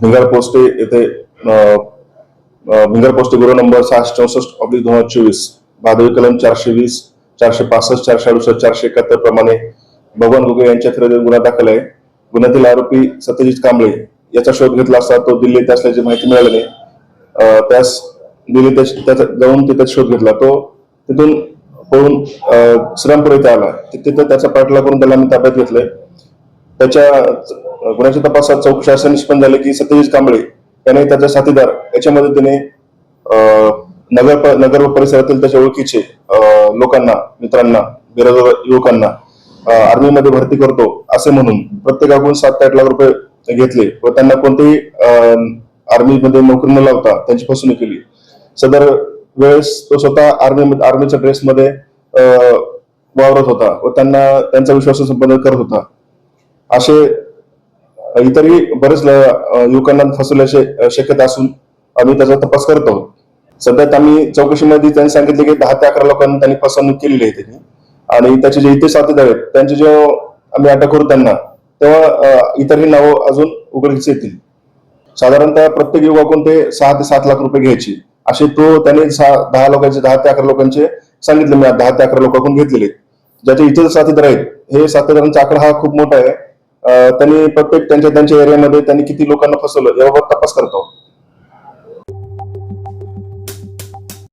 भिंगार पोस्टे येथे अ, भिंगार पोस्टे गुरु नंबर सहाशे चौसष्ट ऑब्लिक दोन हजार चोवीस. भादवी कलम चारशे वीस चारशे पासष्ट चारशे अडुसष्ट चारशे एकाहत्तर प्रमाणे भगवान गुगे यांच्या खरेदी गुन्हा दाखल आहे. गुन्ह्यातील आरोपी सत्यजित कांबळे याचा शोध घेतला असता तो दिल्लीत असल्याची माहिती मिळाली त्यास दिल्लीत त्याचा जाऊन तिथे शोध घेतला. तो तिथून पळून श्रीरामपूर येथे आला. तिथं त्याचा पाठला करून त्याला आम्ही ताब्यात घेतलंय. त्याच्या गुन्ह्याच्या तपासात चौकशी असं निष्पन्न झाले की सत्यजित कांबळे याने त्याचा साथीदार. याच्या मदतीने नगर प- नगर व परिसरातील त्याच्या ओळखीचे लोकांना मित्रांना बेरोजगार युवकांना आर्मीमध्ये भरती करतो असे म्हणून प्रत्येकाकडून सात ते आठ लाख रुपये घेतले व त्यांना कोणतेही आर्मीमध्ये नोकरी न लावता त्यांची फसवणूक केली. सदर वेळेस तो स्वतः आर्मी आर्मीच्या ड्रेसमध्ये वावरत होता व त्यांना त्यांचा विश्वास संपन्न करत होता. असे इतरही बरेच ल- युवकांना फसवल्याचे शक्यता असून आम्ही त्याचा तपास करत. आहोत सध्या आम्ही चौकशीमध्ये त्यांनी सांगितले की दहा ते अकरा लोकांना त्यांनी फसवणूक केलेली आहे त्यांनी. आणि त्याचे जे इतर साथीदार आहेत. त्यांचे जेव्हा आम्ही अटक करू त्यांना तेव्हा इतरही नावं अजून उघडकीस येतील. साधारणतः प्रत्येक युवकाकडून ते सहा ते सात लाख रुपये घ्यायचे. असे तो त्याने सहा दहा लोकांचे दहा ते अकरा लोकांचे सांगितले. मी दहा ते अकरा लोकांकडून घेतलेले ज्याचे इतर साथीदार आहेत हे साथीदारांचा आकडा हा खूप मोठा आहे. त्यांनी प्रत्येक त्यांच्या त्यांच्या एरियामध्ये त्यांनी किती लोकांना फसवलं याबाबत तपास करतो